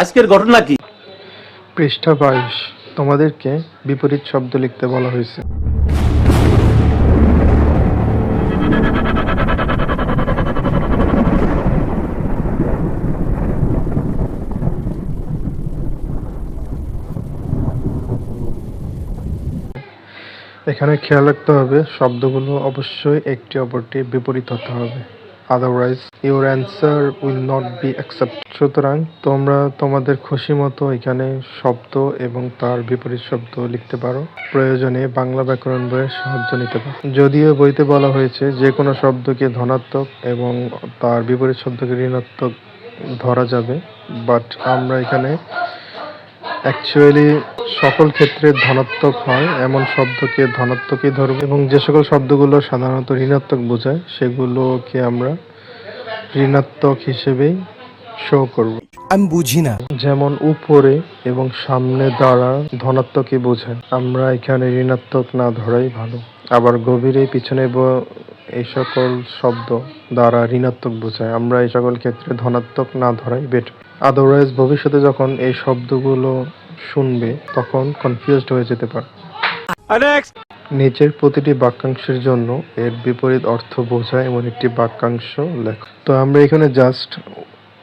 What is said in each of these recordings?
আজকের ঘটনা কি? পৃষ্ঠা বাইশ। তোমাদেরকে বিপরীত শব্দ লিখতে বলা হয়েছে। এখানে খেয়াল রাখতে হবে, শব্দগুলো অবশ্যই একটি অপরটি বিপরীত হতে হবে। Otherwise your answer will not be accept সুতরাং তোমরা তোমাদের খুশি মতো এখানে শব্দ এবং তার বিপরীত শব্দ লিখতে পারো। প্রয়োজনে বাংলা ব্যাকরণ বইয়ের সাহায্য নিতে পারো। যদিও বইতে বলা হয়েছে যে কোনো শব্দকে ধনাত্মক এবং তার বিপরীত শব্দকে ঋণাত্মক ধরা যাবে বাট আমরা এখানে অ্যাকচুয়ালি সকল ক্ষেত্রে ধনাত্মক হয় এমন শব্দকে ধনাত্মকই ধরব। এবং যে সকল শব্দগুলো সাধারণত ঋণাত্মক বোঝায় সেগুলোকে আমরা ঋণাত্মক হিসেবেই শো করব। আমি বুঝি না। যেমন উপরে এবং সামনে দ্বারা ধনাত্মকই বোঝায়। আমরা এখানে ঋণাত্মক না ধরাই ভালো। আবার গভীরে পিছনে এই সকল শব্দ দ্বারা ঋণাত্মক বোঝায়। আমরা এই সকল ক্ষেত্রে ধনাত্মক না ধরাই বেটার আদারওয়াইজ ভবিষ্যতে যখন এই শব্দগুলো শুনবে তখন কনফিউজড হয়ে যেতে পারে। নিচের প্রতিটি বাক্যাংশের জন্য এর বিপরীত অর্থ বোঝায় এমন একটি বাক্যাংশ লেখ। তো আমরা এখানে জাস্ট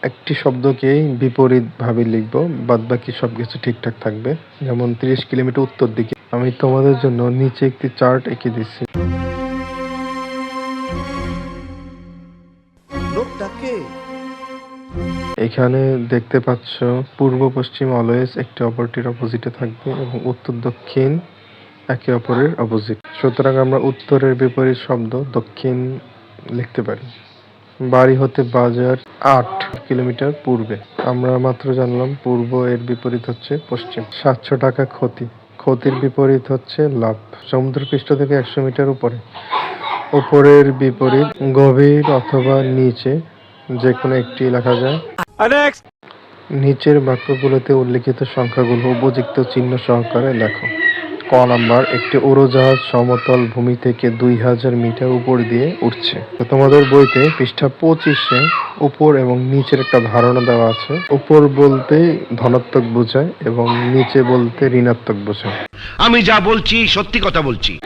একটি শব্দকেই বিপরীত ভাবে লিখব বাদ বাকি সবকিছু ঠিকঠাক থাকবে। যেমন তিরিশ কিলোমিটার উত্তর দিকে। আমি তোমাদের জন্য নিচে একটি চার্ট এঁকে দিচ্ছি। এখানে দেখতে পাচ্ছ পূর্ব পশ্চিম অলওয়েজ একটি অপরটির অপোজিটে থাকবে এবং উত্তর দক্ষিণ একে অপরের অপোজিট সুতরাং আমরা উত্তরের বিপরীত শব্দ দক্ষিণ লিখতে পারি। বাড়ি হতে বাজার আট কিলোমিটার পূর্বে। আমরা মাত্র জানলাম পূর্ব এর বিপরীত হচ্ছে পশ্চিম। সাতশো টাকা ক্ষতি। ক্ষতির বিপরীত হচ্ছে লাভ। সমুদ্রপৃষ্ঠ থেকে একশো মিটার উপরে। উপরের বিপরীত গভীর অথবা নিচে যে কোনো একটি লেখা যায়। নিচের বাক্যগুলোতে উল্লিখিত সংখ্যাগুলো উপযুক্ত চিহ্ন সহকারে লেখো। ক নাম্বার একটি উড়োজাহাজ সমতল ভূমি থেকে দুই হাজার মিটার উপর দিয়ে উঠছে। তো তোমাদের বইতে পৃষ্ঠা পঁচিশে উপর এবং নিচের একটা ধারণা দেওয়া আছে। উপর বলতে ধনাত্মক বোঝায় এবং নিচে বলতে ঋণাত্মক বোঝায়। আমি যা বলছি সত্যি কথা বলছি।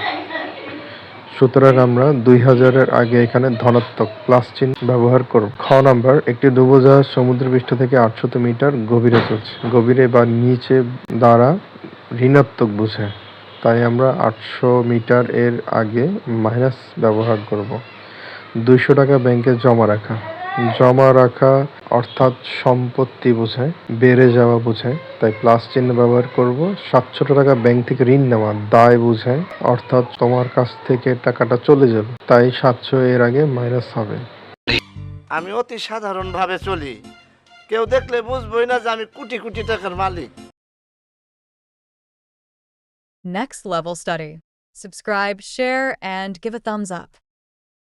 সুতরাং আমরা দুই হাজারের আগে এখানে ধনাত্মক প্লাস চিহ্ন ব্যবহার করব। খ নাম্বার, একটি ডুবোজাহাজ সমুদ্রপৃষ্ঠ থেকে আটশত মিটার গভীরে চলছে। গভীরে বা নিচে দ্বারা ঋণাত্মক বুঝে। তাই আমরা আটশো মিটার এর আগে মাইনাস ব্যবহার করব। দুইশো টাকা ব্যাংকে জমা রাখা। জমা রাখা অর্থাৎ সম্পত্তি বোঝায় বেড়ে যাওয়া বোঝায়। তাই প্লাস চিহ্ন ব্যবহার করব। সাতশো টাকা ব্যাংক থেকে ঋণ নেওয়া দায় বোঝায় অর্থাৎ তোমার কাছ থেকে টাকাটা চলে যাবে। তাই সাতশো এর আগে মাইনাস হবে। আমি অতি সাধারণভাবে চলি। কেউ দেখলে বুঝবই না যে আমি কোটি কোটি টাকার মালিক। Next Level Study. Subscribe, share, and give a thumbs up.